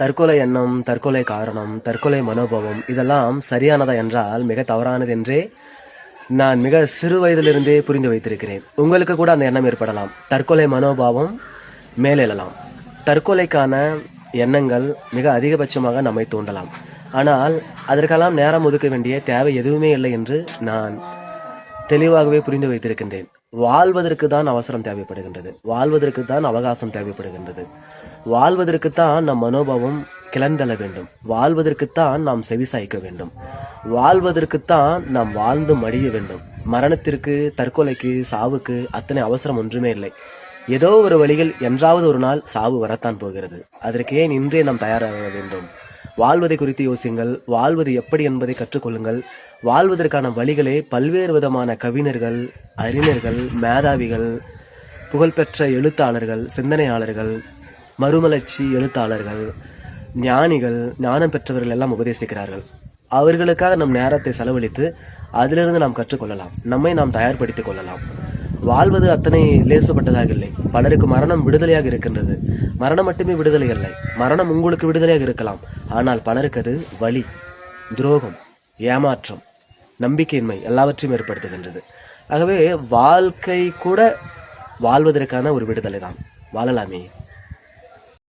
தற்கொலை எண்ணம் தற்கொலை காரணம் தற்கொலை மனோபாவம் இதெல்லாம் சரியானதா என்றால் மிக தவறானது என்றே நான் மிக சிறு வயதிலிருந்தே புரிந்து வைத்திருக்கிறேன். உங்களுக்கு கூட அந்த எண்ணம் ஏற்படலாம். தற்கொலை மனோபாவம் மேலெழலாம். தற்கொலைக்கான எண்ணங்கள் மிக அதிகபட்சமாக நம்மை தூண்டலாம். ஆனால் அதற்கெல்லாம் நேரம் ஒதுக்க வேண்டிய தேவை எதுவுமே இல்லை என்று நான் தெளிவாகவே புரிந்து வைத்திருக்கின்றேன். வாழ்வதற்கு தான் அவசரம் தேவைப்படுகின்றது. வாழ்வதற்கு தான் அவகாசம் தேவைப்படுகின்றது. வாழ்வதற்குத்தான் நம் மனோபாவம் கிளந்தள வேண்டும். வாழ்வதற்குத்தான் நாம் செவிசாய்க்க வேண்டும். வாழ்வதற்குத்தான் நாம் வாழ்ந்து மடிய வேண்டும். மரணத்திற்கு தற்கொலைக்கு சாவுக்கு அத்தனை அவசரம் ஒன்றுமே இல்லை. ஏதோ ஒரு வழியில் என்றாவது ஒரு நாள் சாவு வரத்தான் போகிறது. அதற்கு ஏன் இன்றே நாம் தயாராக வேண்டும்? வாழ்வதை குறித்து யோசியுங்கள். வாழ்வது எப்படி என்பதை கற்றுக்கொள்ளுங்கள். வாழ்வதற்கான வழிகளே பல்வேறு விதமான கவிஞர்கள் அறிஞர்கள் மேதாவிகள் புகழ்பெற்ற எழுத்தாளர்கள் சிந்தனையாளர்கள் மறுமலர்ச்சி எழுத்தாளர்கள் ஞானிகள் ஞானம் பெற்றவர்கள் எல்லாம் உபதேசிக்கிறார்கள். அவர்களுக்காக நம் நேரத்தை செலவழித்து அதிலிருந்து நாம் கற்றுக்கொள்ளலாம். நம்மை நாம் தயார்படுத்திக் கொள்ளலாம். வாழ்வது அத்தனை லேசுப்பட்டதாக இல்லை. பலருக்கு மரணம் விடுதலையாக இருக்கின்றது. மரணம் மட்டுமே விடுதலை இல்லை மரணம் உங்களுக்கு விடுதலையாக இருக்கலாம். ஆனால் பலருக்கு அது வழி துரோகம் ஏமாற்றம் நம்பிக்கையின்மை எல்லாவற்றையும் ஏற்படுத்துகின்றது. ஆகவே வாழ்க்கை கூட வாழ்வதற்கான ஒரு விடுதலை தான் வாழலாமே.